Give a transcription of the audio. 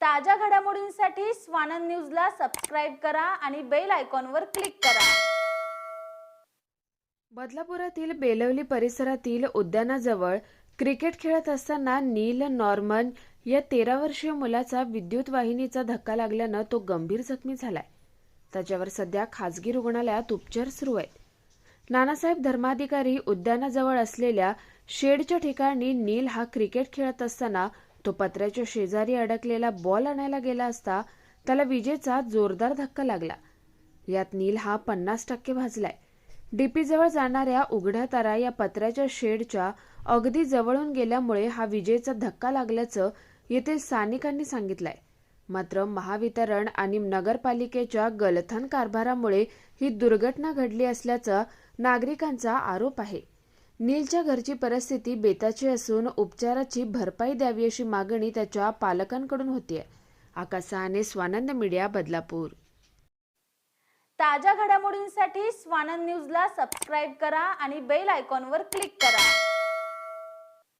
ताज्या घडामोडींसाठी स्वानंद न्यूजला सबस्क्राईब करा आणि बेल आयकॉनवर क्लिक करा. बदलापुरातील बेलवली परिसरातील उद्यानाजवळ क्रिकेट खेळत असताना नील नॉर्मन या तेरा वर्षीय मुलाचा विद्युत वाहिनीचा धक्का लागल्यानं तो गंभीर जखमी झालाय. त्याच्यावर सध्या खासगी रुग्णालयात उपचार सुरू आहेत. नानासाहेब धर्माधिकारी उद्यानाजवळ असलेल्या शेडच्या ठिकाणी नील हा क्रिकेट खेळत असताना तो पत्र्याच्या शेजारी अडकलेला बॉल आणायला गेला असता त्याला विजेचा जोरदार धक्का लागला. यात नील हा पन्नास टक्के भाजलाय. डीपी जवळ जाणाऱ्या उघड्या तारा या पत्र्याच्या शेडच्या अगदी जवळून गेल्यामुळे हा विजेचा धक्का लागल्याचं येथील स्थानिकांनी सांगितलंय. मात्र महावितरण आणि नगरपालिकेच्या गलथन कारभारामुळे ही दुर्घटना घडली असल्याचा नागरिकांचा आरोप आहे. नीलच्या घरची परिस्थिती बेताची असून उपचाराची भरपाई द्यावी अशी मागणी त्याच्या पालकांकडून होतीये. आकाश स्वानंद मीडिया बदलापूर. ताज्या घडामोडींसाठी स्वानंद न्यूजला सबस्क्राईब करा आणि बेल आयकॉनवर क्लिक करा.